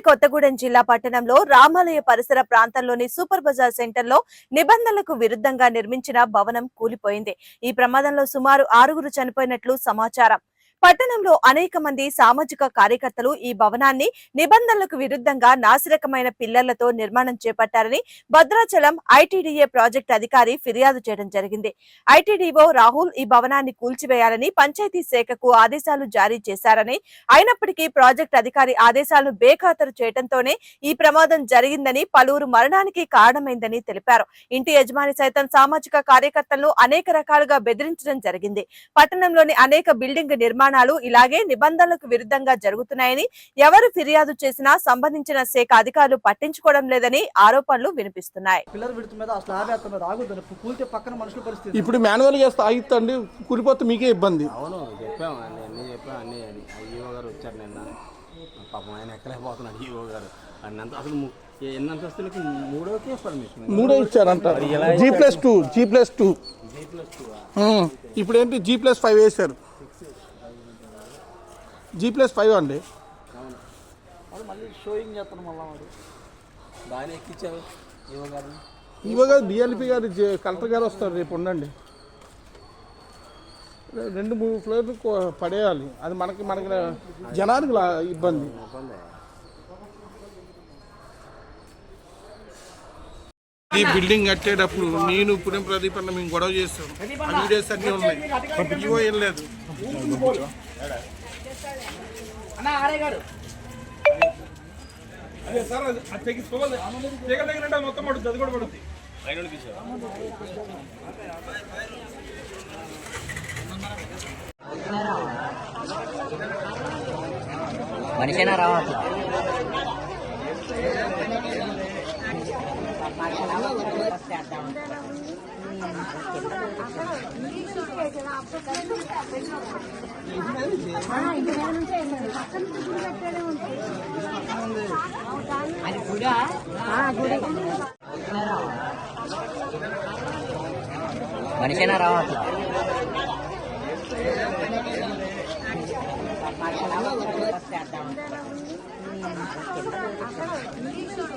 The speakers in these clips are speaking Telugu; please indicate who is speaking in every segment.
Speaker 1: కొత్తగూడెం జిల్లా పట్టణంలో రామాలయ పరిసర ప్రాంతంలోని సూపర్ బజార్ సెంటర్లో నిబంధనలకు విరుద్ధంగా నిర్మించిన భవనం కూలిపోయింది. ఈ ప్రమాదంలో సుమారు ఆరుగురు చనిపోయినట్లు సమాచారం. పట్టణంలో అనేక మంది సామాజిక కార్యకర్తలు ఈ భవనాన్ని నిబంధనలకు విరుద్ధంగా నాసిరకమైన పిల్లర్లతో నిర్మాణం చేపట్టారని భద్రాచలం ఐటీడీఏ ప్రాజెక్ట్ అధికారి ఫిర్యాదు చేయడం జరిగింది. ఐటీడీఓ రాహుల్ ఈ భవనాన్ని కూల్చివేయాలని పంచాయతీ శాఖకు ఆదేశాలు జారీ చేశారని అయినప్పటికీ ప్రాజెక్ట్ అధికారి ఆదేశాలను బేఖాతరు చేయడంతోనే ఈ ప్రమాదం జరిగిందని పలువురు మరణానికి కారణమైందని తెలిపారు. ఇంటి యజమాని సైతం సామాజిక కార్యకర్తలను అనేక రకాలుగా బెదిరించడం జరిగింది. పట్టణంలోని అనేక బిల్డింగ్ నిర్మాణాలు ఇలాగే నిబంధనలకు విరుద్ధంగా జరుగుతున్నాయని ఎవరు ఫిర్యాదు చేసినా సంబంధించిన శాఖ అధికారులు పట్టించుకోవడం లేదని ఆరోపణలు వినిపిస్తున్నాయి.
Speaker 2: పిల్లర్ విడుతు మీద ఆ స్లాబ్ వేస్తాం మీద ఆగుతుంది కూలితే పక్కన మనుషుల పరిస్థితి.
Speaker 3: ఇప్పుడు మాన్యువల్ చేస్తే ఆగిస్తండి కూలిపోతే మీకే ఇబ్బంది.
Speaker 4: అవును చెప్పాము అండి అన్నీ చెప్పాము అన్నీ అని ఈఓ గారు వచ్చారు నిన్న. పాపం ఆయన ఎక్కలేకపోతున్నాడు ఈఓ గారు. అన్నంత అసలు ము- ఏ- ఎన్ని అంతస్తులకి మూడోకే పర్మిషన్
Speaker 3: మూడే ఇచ్చారంట. G plus two G plus two. ఇప్పుడు ఏంటి? జీ ప్లస్ ఫైవ్ వేశారు. జీ ప్లస్ ఫైవ్ అండి.
Speaker 2: వాళ్ళు మళ్ళీ షోయింగ్ చేస్తాను మళ్ళీ వాడు.
Speaker 4: బాగానే ఎక్కించారు ఈఓ గారు.
Speaker 3: డిఎల్పి కలెక్టర్ గారు వస్తారు రేపు ఉండండి. రెండు మూడు ఫ్లోర్లు కో- పడేయాలి. అది మనకి మనకి జనానికి లా- ఇబ్బంది. ఈ బిల్డింగ్ కట్టేటప్పుడు నేను పుణ్యం ప్రదీప్ అన్న మేము గొడవ చేస్తాం. వీడియోస్ అన్నీ ఉన్నాయి. ఇవో ఏం లేదు అదే సార్ అది అది తెగిపోవాలి తెగ తగినట్టు అది మొత్తం పడుతుంది అది కూడా పడుతుంది
Speaker 5: మనిషైనా రావట్లా అది గుడా మనిషైనా రావట్లా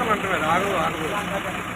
Speaker 5: అది గుడా
Speaker 3: ఆరు